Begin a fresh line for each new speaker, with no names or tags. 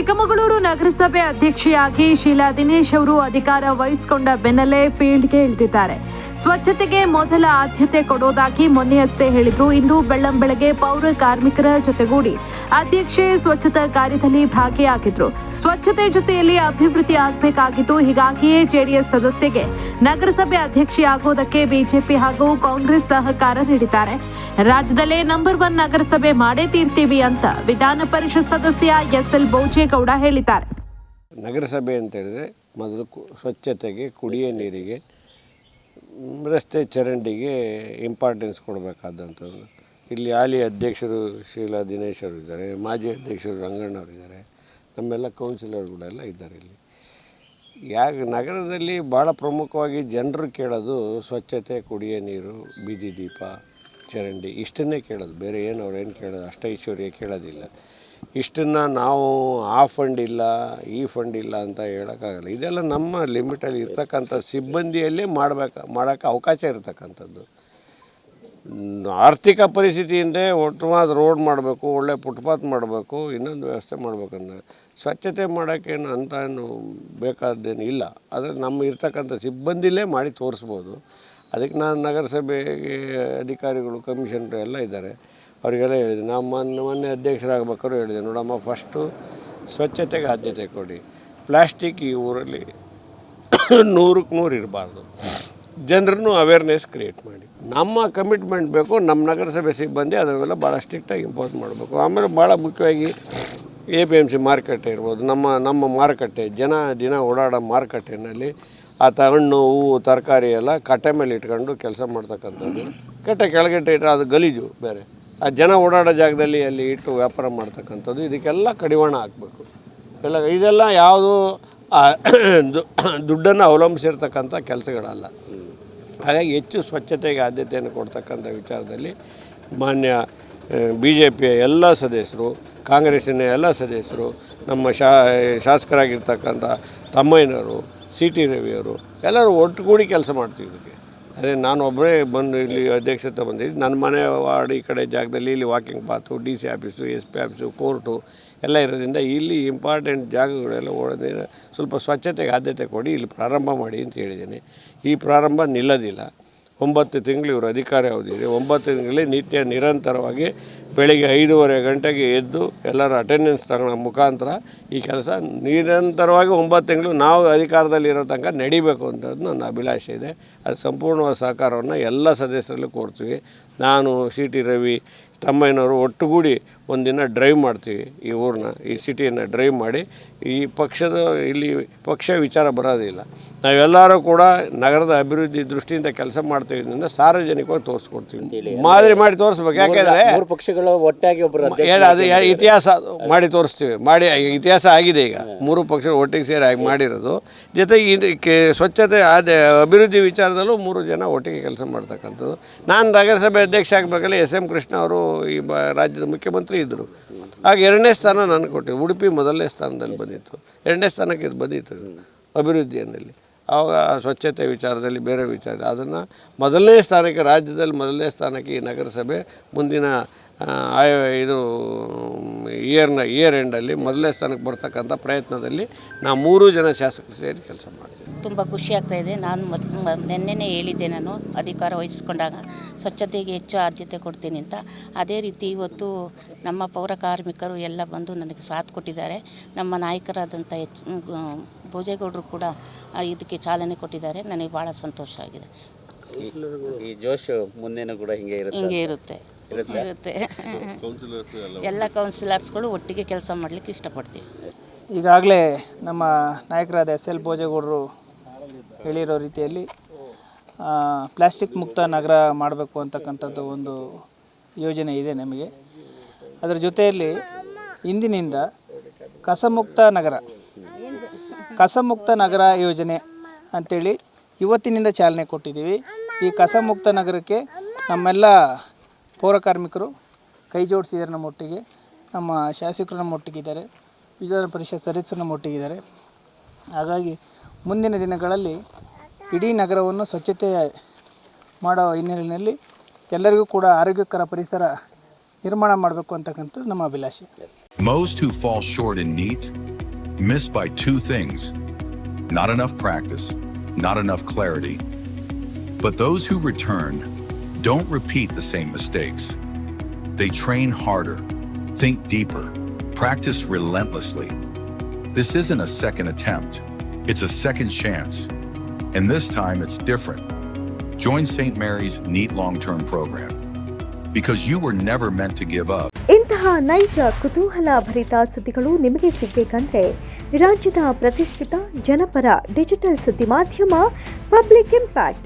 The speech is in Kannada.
ಚಿಕ್ಕಮಗಳೂರು ನಗರಸಭೆ ಅಧ್ಯಕ್ಷೆಯಾಗಿ ಶೀಲಾ ದಿನೇಶ್ ಅವರು ಅಧಿಕಾರ ವಹಿಸಿಕೊಂಡ ಬೆನ್ನಲ್ಲೇ ಫೀಲ್ಡ್ಗೆ ಇಳಿದಿದ್ದಾರೆ. ಸ್ವಚ್ಛತೆಗೆ ಮೊದಲ ಆದ್ಯತೆ ಕೊಡೋದಾಗಿ ಮೊನ್ನೆಯಷ್ಟೇ ಹೇಳಿದ್ರು. ಇಂದು ಬೆಳ್ಳಂಬೆಳಗ್ಗೆ ಪೌರ ಕಾರ್ಮಿಕರ ಜೊತೆಗೂಡಿ ಅಧ್ಯಕ್ಷೆ ಸ್ವಚ್ಛತಾ ಕಾರ್ಯದಲ್ಲಿ ಭಾಗಿಯಾಗಿದ್ರು. ಸ್ವಚ್ಛತೆ ಜೊತೆಯಲ್ಲಿ ಅಭಿವೃದ್ಧಿ ಆಗಬೇಕಾಗಿತ್ತು ಹೀಗಾಗಿಯೇ ಜೆಡಿಎಸ್ ಸದಸ್ಯಗೆ ನಗರಸಭೆ ಅಧ್ಯಕ್ಷೆಯಾಗುವುದಕ್ಕೆ ಬಿಜೆಪಿ ಹಾಗೂ ಕಾಂಗ್ರೆಸ್ ಸಹಕಾರ ನೀಡಿದ್ದಾರೆ. ರಾಜ್ಯದಲ್ಲೇ ನಂಬರ್ ಒನ್ ನಗರಸಭೆ ಮಾಡೇ ತೀರ್ತೀವಿ ಅಂತ ವಿಧಾನ ಪರಿಷತ್ ಸದಸ್ಯ ಎಸ್ಎಲ್ ಬೋಜೇಗೌಡ ಹೇಳಿದ್ದಾರೆ.
ನಗರಸಭೆ ಅಂತ ಹೇಳಿದ್ರೆ ಮೊದಲು ಸ್ವಚ್ಛತೆಗೆ, ಕುಡಿಯ ನೀರಿಗೆ, ರಸ್ತೆ ಚರಂಡಿಗೆ ಇಂಪಾರ್ಟೆನ್ಸ್ ಕೊಡಬೇಕಾದಂಥದ್ದು. ಇಲ್ಲಿ ಹಾಲಿ ಅಧ್ಯಕ್ಷರು ಶೀಲಾ ದಿನೇಶ್ ಅವರು ಇದ್ದಾರೆ, ಮಾಜಿ ಅಧ್ಯಕ್ಷರು ರಂಗಣ್ಣವ್ರು ಇದ್ದಾರೆ, ನಮ್ಮೆಲ್ಲ ಕೌನ್ಸಿಲರ್ಗಳೆಲ್ಲ ಇದ್ದಾರೆ ಇಲ್ಲಿ. ಯಾಕೆ ನಗರದಲ್ಲಿ ಭಾಳ ಪ್ರಮುಖವಾಗಿ ಜನರು ಕೇಳೋದು ಸ್ವಚ್ಛತೆ, ಕುಡಿಯ ನೀರು, ಬೀದಿ ದೀಪ, ಚರಂಡಿ, ಇಷ್ಟನ್ನೇ ಕೇಳೋದು. ಬೇರೆ ಏನು ಅವ್ರೇನು ಕೇಳೋದು? ಅಷ್ಟೈಶ್ವರ್ಯ ಕೇಳೋದಿಲ್ಲ. ಇಷ್ಟನ್ನು ನಾವು ಆ ಫಂಡ್ ಇಲ್ಲ, ಈ ಫಂಡ್ ಇಲ್ಲ ಅಂತ ಹೇಳೋಕ್ಕಾಗಲ್ಲ. ಇದೆಲ್ಲ ನಮ್ಮ ಲಿಮಿಟಲ್ಲಿ ಇರ್ತಕ್ಕಂಥ ಸಿಬ್ಬಂದಿಯಲ್ಲೇ ಮಾಡಬೇಕು, ಮಾಡೋಕ್ಕೆ ಅವಕಾಶ ಇರತಕ್ಕಂಥದ್ದು. ಆರ್ಥಿಕ ಪರಿಸ್ಥಿತಿಯಿಂದ ಒಟ್ಟುವಾದ ರೋಡ್ ಮಾಡಬೇಕು, ಒಳ್ಳೆ ಫುಟ್ಪಾತ್ ಮಾಡಬೇಕು, ಇನ್ನೊಂದು ವ್ಯವಸ್ಥೆ ಮಾಡ್ಬೇಕಂದ್ರೆ ಸ್ವಚ್ಛತೆ ಮಾಡೋಕ್ಕೇನು ಅಂತ ಏನು ಬೇಕಾದ್ದೇನು ಇಲ್ಲ. ಆದರೆ ನಮ್ಮ ಇರ್ತಕ್ಕಂಥ ಸಿಬ್ಬಂದಿಲೇ ಮಾಡಿ ತೋರಿಸ್ಬೋದು. ಅದಕ್ಕೆ ನಾನು ನಗರಸಭೆಗೆ ಅಧಿಕಾರಿಗಳು ಕಮಿಷನರು ಎಲ್ಲ ಇದ್ದಾರೆ. ಅವರಿಗೆಲ್ಲ ಹೇಳಿದೆ ನಾವು ಮೊನ್ನೆ ಮೊನ್ನೆ ಅಧ್ಯಕ್ಷರಾಗಬೇಕಾದ್ರೂ ಹೇಳಿದೆ ನೋಡಮ್ಮ ಫಸ್ಟು ಸ್ವಚ್ಛತೆಗೆ ಆದ್ಯತೆ ಕೊಡಿ. ಪ್ಲಾಸ್ಟಿಕ್ ಈ ಊರಲ್ಲಿ ನೂರಕ್ಕೆ ನೂರು ಇರಬಾರ್ದು. ಜನರನ್ನು ಅವೇರ್ನೆಸ್ ಕ್ರಿಯೇಟ್ ಮಾಡಿ. ನಮ್ಮ ಕಮಿಟ್ಮೆಂಟ್ ಬೇಕು, ನಮ್ಮ ನಗರಸಭೆ ಸಿಬ್ಬಂದಿ ಅದನ್ನೆಲ್ಲ ಭಾಳ ಸ್ಟ್ರಿಕ್ಟಾಗಿ ಇಂಪೋಸ್ ಮಾಡಬೇಕು. ಆಮೇಲೆ ಭಾಳ ಮುಖ್ಯವಾಗಿ ಎ ಪಿ ಎಂ ಸಿ ಮಾರುಕಟ್ಟೆ ಇರ್ಬೋದು. ನಮ್ಮ ನಮ್ಮ ಮಾರುಕಟ್ಟೆ, ಜನ, ದಿನ ಓಡಾಡೋ ಮಾರುಕಟ್ಟೆಯಲ್ಲಿ ಆತ ಹಣ್ಣು, ಹೂವು, ತರಕಾರಿ ಎಲ್ಲ ಕಟ್ಟೆ ಮೇಲೆ ಇಟ್ಕೊಂಡು ಕೆಲಸ ಮಾಡ್ತಕ್ಕಂಥದ್ದು. ಕಟ್ಟೆ ಕೆಳಗಟ್ಟೆ ಇಟ್ಟರೆ ಅದು ಗಲೀಜು ಬೇರೆ. ಆ ಜನ ಓಡಾಡೋ ಜಾಗದಲ್ಲಿ ಅಲ್ಲಿ ಇಟ್ಟು ವ್ಯಾಪಾರ ಮಾಡ್ತಕ್ಕಂಥದ್ದು, ಇದಕ್ಕೆಲ್ಲ ಕಡಿವಾಣ ಹಾಕಬೇಕು. ಎಲ್ಲ, ಇದೆಲ್ಲ ಯಾವುದು ದುಡ್ಡನ್ನು ಅವಲಂಬಿಸಿರ್ತಕ್ಕಂಥ ಕೆಲಸಗಳಲ್ಲ. ಹಾಗಾಗಿ ಹೆಚ್ಚು ಸ್ವಚ್ಛತೆಗೆ ಆದ್ಯತೆಯನ್ನು ಕೊಡ್ತಕ್ಕಂಥ ವಿಚಾರದಲ್ಲಿ ಮಾನ್ಯ ಬಿ ಜೆ ಪಿಯ ಎಲ್ಲ ಸದಸ್ಯರು, ಕಾಂಗ್ರೆಸ್ಸಿನ ಎಲ್ಲ ಸದಸ್ಯರು, ನಮ್ಮ ಶಾ, ಶಾಸಕರಾಗಿರ್ತಕ್ಕಂಥ ತಮ್ಮಯ್ಯನವರು, ಸಿ ಟಿ ರವಿಯವರು ಎಲ್ಲರೂ ಒಟ್ಟುಗೂಡಿ ಕೆಲಸ ಮಾಡ್ತೀವಿ ಇದಕ್ಕೆ. ಅದೇ ನಾನು ಒಬ್ಬರೇ ಬಂದು ಇಲ್ಲಿ ಅಧ್ಯಕ್ಷತೆ ಬಂದಿದ್ದು ನನ್ನ ಮನೆ ವಾರ್ಡ್ ಈ ಕಡೆ ಜಾಗದಲ್ಲಿ ಇಲ್ಲಿ walking path D C office S P office court ಎಲ್ಲ ಇರೋದ್ರಿಂದ ಇಲ್ಲಿ ಇಂಪಾರ್ಟೆಂಟ್ ಜಾಗಗಳೆಲ್ಲ ಓಡೋದ್ರಿಂದ ಸ್ವಲ್ಪ ಸ್ವಚ್ಛತೆಗೆ ಆದ್ಯತೆ ಕೊಡಿ, ಇಲ್ಲಿ ಪ್ರಾರಂಭ ಮಾಡಿ ಅಂತ ಹೇಳಿದ್ದೀನಿ. ಈ ಪ್ರಾರಂಭ ನಿಲ್ಲೋದಿಲ್ಲ. ಒಂಬತ್ತು ತಿಂಗಳು ಇವರು ಅಧಿಕಾರ ಯಾವುದಿದೆ ಒಂಬತ್ತು ತಿಂಗಳಲ್ಲಿ ನಿತ್ಯ ನಿರಂತರವಾಗಿ ಬೆಳಿಗ್ಗೆ ಐದೂವರೆ ಗಂಟೆಗೆ ಎದ್ದು ಎಲ್ಲರ ಅಟೆಂಡೆನ್ಸ್ ತಗೊಳ್ಳೋ ಮುಖಾಂತರ ಈ ಕೆಲಸ ನಿರಂತರವಾಗಿ ಒಂಬತ್ತು ತಿಂಗಳು ನಾವು ಅಧಿಕಾರದಲ್ಲಿರೋ ತನಕ ನಡಿಬೇಕು ಅಂತದ್ದು ನನ್ನ ಅಭಿಲಾಷೆ ಇದೆ. ಅದು ಸಂಪೂರ್ಣವಾದ ಸಹಕಾರವನ್ನು ಎಲ್ಲ ಸದಸ್ಯರಲ್ಲೂ ಕೊಡ್ತೀವಿ. ನಾನು ಸಿ ಟಿ ರವಿ ತಮ್ಮಯ್ಯನವರು ಒಟ್ಟುಗೂಡಿ ಒಂದಿನ ಡ್ರೈವ್ ಮಾಡ್ತೀವಿ ಈ ಊರನ್ನ ಈ ಸಿಟಿಯನ್ನು ಡ್ರೈವ್ ಮಾಡಿ ಈ ಪಕ್ಷದ ಇಲ್ಲಿ ಪಕ್ಷ ವಿಚಾರ ಬರೋದಿಲ್ಲ. ನಾವೆಲ್ಲರೂ ಕೂಡ ನಗರದ ಅಭಿವೃದ್ಧಿ ದೃಷ್ಟಿಯಿಂದ ಕೆಲಸ ಮಾಡ್ತೀವಿ ಸಾರ್ವಜನಿಕವಾಗಿ ತೋರಿಸ್ಕೊಡ್ತೀವಿ. ಮಾದರಿ ಮಾಡಿ ತೋರಿಸ್ಬೇಕು. ಯಾಕೆಂದರೆ
ಮೂರು ಪಕ್ಷಗಳು ಒಟ್ಟಾಗಿ ಒಬ್ಬರು
ಏನು ಅದು ಇತಿಹಾಸ ಮಾಡಿ ತೋರಿಸ್ತೀವಿ. ಮಾಡಿ ಇತಿಹಾಸ ಆಗಿದೆ ಈಗ. ಮೂರು ಪಕ್ಷಗಳು ಒಟ್ಟಿಗೆ ಸೇರಿ ಆಗಿ ಮಾಡಿರೋದು. ಜೊತೆಗೆ ಇದಕ್ಕೆ ಸ್ವಚ್ಛತೆ ಅದೇ ಅಭಿವೃದ್ಧಿ ವಿಚಾರದಲ್ಲೂ ಮೂರು ಜನ ಒಟ್ಟಿಗೆ ಕೆಲಸ ಮಾಡ್ತಕ್ಕಂಥದ್ದು. ನಾನು ನಗರಸಭೆ ಅಧ್ಯಕ್ಷ ಆಗಬೇಕಲ್ಲ ಎಸ್ ಎಂ ಕೃಷ್ಣ ಅವರು ಈ ಬ ರಾಜ್ಯದ ಮುಖ್ಯಮಂತ್ರಿ ಇದ್ದರು ಆಗ ಎರಡನೇ ಸ್ಥಾನ ನಾನು ಕೊಟ್ಟೆ. ಉಡುಪಿ ಮೊದಲನೇ ಸ್ಥಾನದಲ್ಲಿ ಬಂದಿತ್ತು. ಎರಡನೇ ಸ್ಥಾನಕ್ಕೆ ಇದು ಬಂದಿತ್ತು. ಅಭಿವೃದ್ಧಿಯಲ್ಲಿ ಆವಾಗ ಸ್ವಚ್ಛತೆ ವಿಚಾರದಲ್ಲಿ ಬೇರೆ ವಿಚಾರ. ಅದನ್ನು ಮೊದಲನೇ ಸ್ಥಾನಕ್ಕೆ, ರಾಜ್ಯದಲ್ಲಿ ಮೊದಲನೇ ಸ್ಥಾನಕ್ಕೆ ಈ ನಗರಸಭೆ ಮುಂದಿನ ಇದು ಇಯರ್ನ ಇಯರ್ ಎಂಡಲ್ಲಿ ಮೊದಲನೇ ಸ್ಥಾನಕ್ಕೆ ಬರ್ತಕ್ಕಂಥ ಪ್ರಯತ್ನದಲ್ಲಿ ನಾವು ಮೂರು ಜನ ಶಾಸಕರು ಸೇರಿ ಕೆಲಸ ಮಾಡ್ತೀವಿ
ತುಂಬ ಖುಷಿ ಆಗ್ತಾ ಇದೆ. ನಾನು ಮೊದಲು ನಿನ್ನೆನೇ ಹೇಳಿದ್ದೆ ನಾನು ಅಧಿಕಾರ ವಹಿಸಿಕೊಂಡಾಗ ಸ್ವಚ್ಛತೆಗೆ ಹೆಚ್ಚು ಆದ್ಯತೆ ಕೊಡ್ತೀನಿ ಅಂತ. ಅದೇ ರೀತಿ ಇವತ್ತು ನಮ್ಮ ಪೌರ ಕಾರ್ಮಿಕರು ಎಲ್ಲ ಬಂದು ನನಗೆ ಸಾಥ್ ಕೊಟ್ಟಿದ್ದಾರೆ. ನಮ್ಮ ನಾಯಕರಾದಂಥ ಎಚ್ ಭೋಜೇಗೌಡರು ಕೂಡ ಇದಕ್ಕೆ ಚಾಲನೆ ಕೊಟ್ಟಿದ್ದಾರೆ. ನನಗೆ ಭಾಳ ಸಂತೋಷ ಆಗಿದೆ.
ಈ ಜೋಶ್ ಮುಂದೇನೂ ಕೂಡ ಹಿಂಗೆ ಇರುತ್ತೆ?
ಹಿಂಗೆ ಇರುತ್ತೆ. ಇರುತ್ತೆ. ಎಲ್ಲ ಕೌನ್ಸಿಲರ್ಸ್ಗಳು ಒಟ್ಟಿಗೆ ಕೆಲಸ ಮಾಡಲಿಕ್ಕೆ ಇಷ್ಟಪಡ್ತೀವಿ.
ಈಗಾಗಲೇ ನಮ್ಮ ನಾಯಕರಾದ ಎಸ್ ಎಲ್ ಭೋಜೇಗೌಡರು ಹೇಳಿರೋ ರೀತಿಯಲ್ಲಿ ಆ, ಪ್ಲಾಸ್ಟಿಕ್ ಮುಕ್ತ ನಗರ ಮಾಡಬೇಕು ಅಂತಕ್ಕಂಥದ್ದು ಒಂದು ಯೋಜನೆ ಇದೆ ನಮಗೆ. ಅದರ ಜೊತೆಯಲ್ಲಿ ಇಂದಿನಿಂದ ಕಸಮುಕ್ತ ನಗರ ಕಸಮುಕ್ತ ನಗರ ಯೋಜನೆ ಅಂಥೇಳಿ ಇವತ್ತಿನಿಂದ ಚಾಲನೆ ಕೊಟ್ಟಿದ್ದೀವಿ. ಈ ಕಸಮುಕ್ತ ನಗರಕ್ಕೆ ನಮ್ಮೆಲ್ಲ ಪೌರ ಕಾರ್ಮಿಕರು ಕೈ ಜೋಡಿಸಿದ್ದಾರೆ ನಮ್ಮ ಒಟ್ಟಿಗೆ. ನಮ್ಮ ಶಾಸಕರು ನಮ್ಮ ಒಟ್ಟಿಗಿದ್ದಾರೆ. ವಿಧಾನ ಪರಿಷತ್ ಸದಸ್ಯರು ನಮ್ಮ ಒಟ್ಟಿಗಿದ್ದಾರೆ. ಹಾಗಾಗಿ ಮುಂದಿನ ದಿನಗಳಲ್ಲಿ ಇಡೀ ನಗರವನ್ನು ಸ್ವಚ್ಛತೆ ಮಾಡೋ ಹಿನ್ನೆಲೆಯಲ್ಲಿ ಎಲ್ಲರಿಗೂ ಕೂಡ ಆರೋಗ್ಯಕರ ಪರಿಸರ ನಿರ್ಮಾಣ ಮಾಡಬೇಕು ಅಂತಕ್ಕಂಥದ್ದು ನಮ್ಮ ಅಭಿಲಾಷೆ.
Most who fall short in NEAT miss by two things. Not enough practice, not enough clarity. But those who return don't repeat the same mistakes. They train harder, think deeper, practice relentlessly. This isn't a second attempt, it's a second chance. And this time it's different. Join St. Mary's NEAT long term program because you were never meant to give up.
ಇಂತಹ ನೈಜ ಕುತೂಹಲ ಭರಿತ ಸುದ್ದಿಗಳು ನಿಮಗೆ ಸಿಗಬೇಕಂದ್ರೆ ರಾಜ್ಯದ ಪ್ರತಿಷ್ಠಿತ ಜನಪರ ಡಿಜಿಟಲ್ ಸುದ್ದಿ ಮಾಧ್ಯಮ ಪಬ್ಲಿಕ್ ಇಂಪ್ಯಾಕ್ಟ್